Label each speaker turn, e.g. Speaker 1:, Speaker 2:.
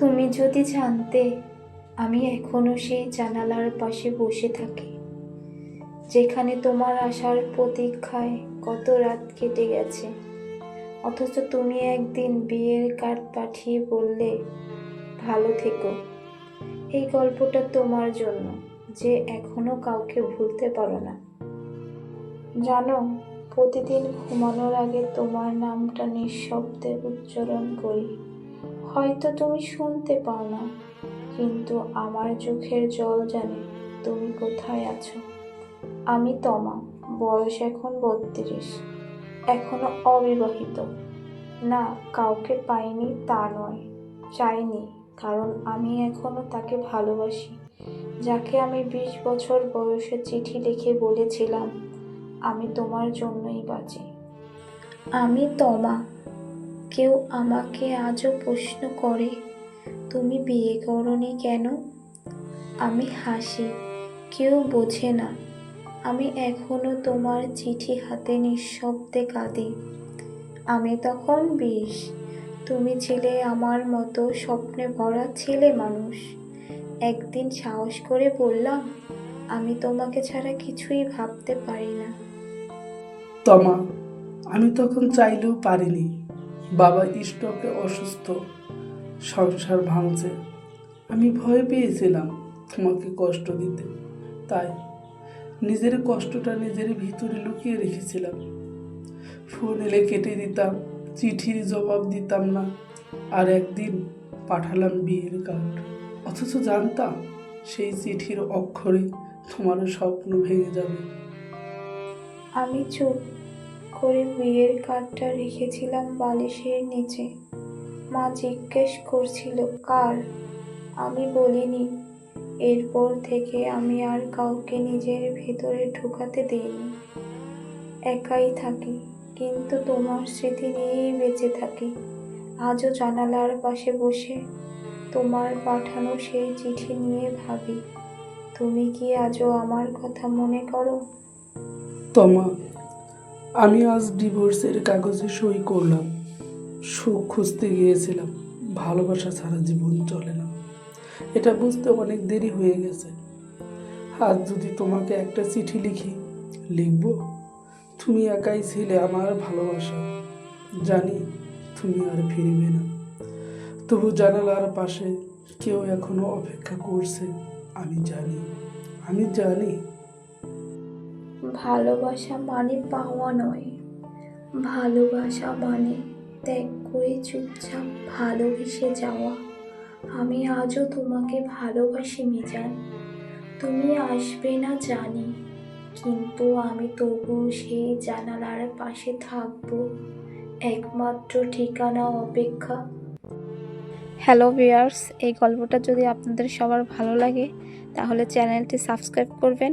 Speaker 1: তুমি যদি জানতে, আমি এখনও সেই জানালার পাশে বসে থাকি, যেখানে তোমার আসার প্রতীক্ষায় কত রাত কেটে গেছে। অথচ তুমি একদিন বিয়ের কার্ড পাঠিয়ে বললে, ভালো থেকো। এই গল্পটা তোমার জন্য, যে এখনও কাউকে ভুলতে পারো না। জানো, প্রতিদিন ঘুমানোর আগে তোমার নামটা নিঃশব্দে উচ্চারণ করি। হয়তো তুমি শুনতে পাও না, কিন্তু আমার চোখের জল জানে তুমি কোথায় আছো। আমি তমা, বয়স এখন বত্রিশ, এখনও অবিবাহিত। না, কাউকে পাইনি তা নয়, চাইনি, কারণ আমি এখনও তাকে ভালোবাসি। যাকে আমি বিশ বছর বয়সে চিঠি লিখে বলেছিলাম, আমি তোমার জন্যই বাঁচি আমি তমা কেউ আমাকে আজও প্রশ্ন করে, তুমি বিয়ে করনি কেন? আমি হাসি, কেউ বোঝে না। আমি এখনও তোমার চিঠি হাতে নিঃশব্দে কাঁদি। আমি তখন বিষ। তুমি ছিলে আমার মতো স্বপ্নে ভরা ছেলে মানুষ। একদিন সাহস করে বললাম, আমি তোমাকে ছাড়া কিছুই ভাবতে পারি না।
Speaker 2: তমা, আমি তখন চাইলেও পারিনি। বাবা স্টকে অসুস্থ, সংসার ভাঙছে। আমি ভয় পেয়েছিলাম তোমাকে কষ্ট দিতে। তাই নিজের কষ্টটা নিজের ভিতরে লুকিয়ে রেখেছিলাম। ফোন এলে কেটে দিতাম, চিঠির জবাব দিতাম না। আর একদিন পাঠালাম বিয়ের কার্ড। অথচ জানতাম সেই চিঠির অক্ষরে তোমার স্বপ্ন ভেঙে যাবে।
Speaker 1: আমি চুপ। করে বিয়ের কার্ডটা রেখেছিলাম বালিশের নিচে। মা জিজ্ঞেস করছিল, কার? আমি বলিনি, এরপর থেকে আমি আর কাউকে নিজের ভেতরে ঢোকাতে দিইনি। একাই থাকি, কিন্তু তোমার স্মৃতি নিয়েই বেঁচে থাকি। আজও জানালার পাশে বসে তোমার পাঠানো সেই চিঠি নিয়ে ভাবি। তুমি কি আজও আমার কথা মনে করো?
Speaker 2: তমা আমি আজ ডিভোর্সের কাগজে সই করলাম। সুখ খুঁজতে গিয়েছিলাম। ভালোবাসা ছাড়া জীবন চলে না। এটা বুঝতে অনেক দেরি হয়ে গেছে। আজ যদি তোমাকে একটা চিঠি লিখি, লিখব? তুমি একাই ছিলে আমার ভালোবাসা। জানি তুমি আর ফিরবে না। তবু জানালার পাশে কেউ এখনও অপেক্ষা করছে। আমি জানি আমি জানি।
Speaker 1: ভালোবাসা মানে পাওয়া নয়। ভালোবাসা মানে ত্যাগ করে চুপচাপ ভালোবেসে যাওয়া। আমি আজও তোমাকে ভালোবাসি, মিজান। তুমি আসবে না জানি, কিন্তু আমি তবুও সেই জানালার পাশে থাকব। একমাত্র ঠিকানা অপেক্ষা। হ্যালো ভিউয়ার্স, এই গল্পটা যদি আপনাদের সবার ভালো লাগে, তাহলে চ্যানেলটি সাবস্ক্রাইব করবেন।